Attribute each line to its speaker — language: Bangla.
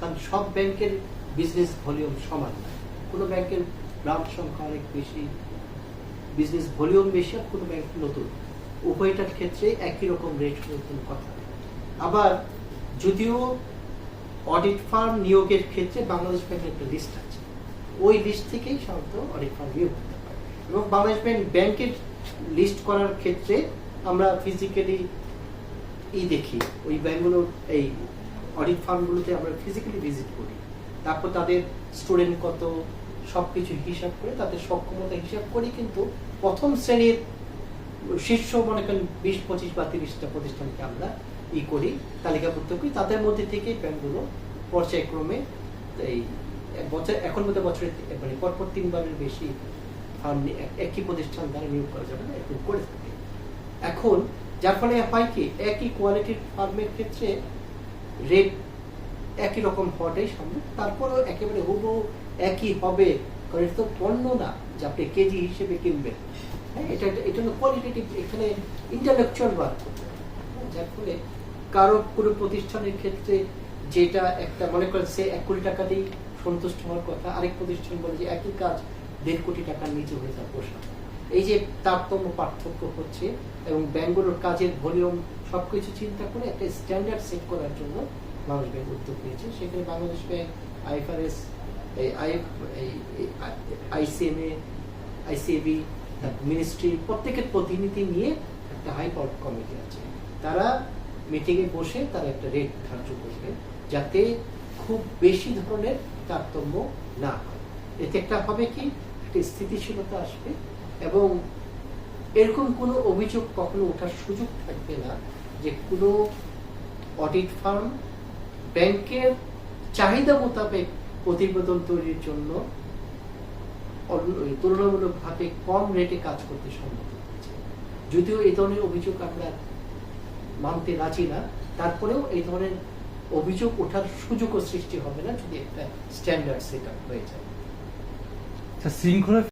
Speaker 1: কারণ সব ব্যাংকের বিজনেস ভলিউম সমান। কোনো ব্যাংকের ব্রাঞ্চ সংখ্যা অনেক বেশি বিজনেস ভলিউম বেশি আর কোনো ব্যাংক নতুন। উভয়টার ক্ষেত্রে একই রকম রেট নতুন কথা। আবার যদিও অডিট ফার্ম নিয়োগের ক্ষেত্রে বাংলাদেশ ব্যাংকের একটা লিস্ট আছে। ওই লিস্ট থেকেই সাধারণত অডিট ফার্ম নিয়োগ করতে পারে। এবং বাংলাদেশ ব্যাংক ব্যাংকের লিস্ট করার ক্ষেত্রে আমরা ফিজিক্যালি ই দেখি। ওই ব্যাংকগুলোর এই অডিট ফার্মগুলোতে আমরা ফিজিক্যালি ভিজিট করি। তারপর তাদের স্টুডেন্ট কত সব কিছু হিসাব করে তাদের সক্ষমতা হিসাব করি, কিন্তু প্রথম শ্রেণির শীর্ষ মনে করেন বিশ, পঁচিশ বা তিরিশটা প্রতিষ্ঠানকে আমরা ই করি, তালিকাভুক্ত করি। তাদের মধ্যে থেকেই ব্যাংকগুলো পর্যায়ক্রমে এই বছর, এখন মধ্যে বছরে মানে পরপর তিনবারের বেশি ফার্ম একই প্রতিষ্ঠান দ্বারা নিয়োগ করা যাবে না, এরকম করে থাকে। এখন যার ফলে হয় কি, একই কোয়ালিটির ফার্মের ক্ষেত্রে রেট একই রকম হওয়াটাই সম্ভব। তারপরেও একেবারে হুবহু একই হবে কারণ এটা তো পণ্য না যে আপনি কেজি হিসেবে কিনবেন। হ্যাঁ এটা এটা হলো কোয়ালিটেটিভ এখানে ইন্টালেকচুয়াল হ্যাঁ, যার ফলে কারও কোনো প্রতিষ্ঠানের ক্ষেত্রে যেটা একটা মনে করেন সে এক কোটি টাকা দিয়ে সন্তুষ্ট হওয়ার কথা আরেক প্রতিষ্ঠান বলে যে একই কাজ দেড় কোটি টাকার নিচে হয়ে যাওয়া পোষা এই যে তারতম্য পার্থক্য হচ্ছে এবং ব্যাঙ্গুলোর কাজের ভলিউম সবকিছু চিন্তা করে একটা স্ট্যান্ডার্ড সেট করার জন্য বাংলাদেশ ব্যাংক উদ্যোগ নিয়েছে। সেখানে বাংলাদেশ ব্যাংক, আইএফআরএস, এই আইএফ আইসিএমএ, আইসিএবি মিনিস্ট্রি প্রত্যেকের প্রতিনিধি নিয়ে একটা হাই পাওয়ার কমিটি আছে। তারা মিটিংয়ে বসে তারা একটা রেট ধার্য করবে যাতে খুব বেশি ধরনের তারতম্য না হয়। এতে একটা হবে কি? একটা স্থিতিশীলতা আসবে। এবং এরকম কোনো অভিযোগ কখনো ওঠার সুযোগ থাকবে না যে কোনো অডিট ফার্ম ব্যাংকের চাহিদা মোতাবেক প্রতিবেদন তৈরির জন্য তুলনামূলকভাবে কম রেটে কাজ করতে সম্মত হয়েছে। যদিও এই ধরনের অভিযোগ আমরা মানতে রাজি না, তারপরেও এই ধরনের অভিযোগ ওঠার সুযোগও সৃষ্টি হবে না যদি একটা স্ট্যান্ডার্ড সেট হয়ে যায়।
Speaker 2: আচ্ছা শৃঙ্খলা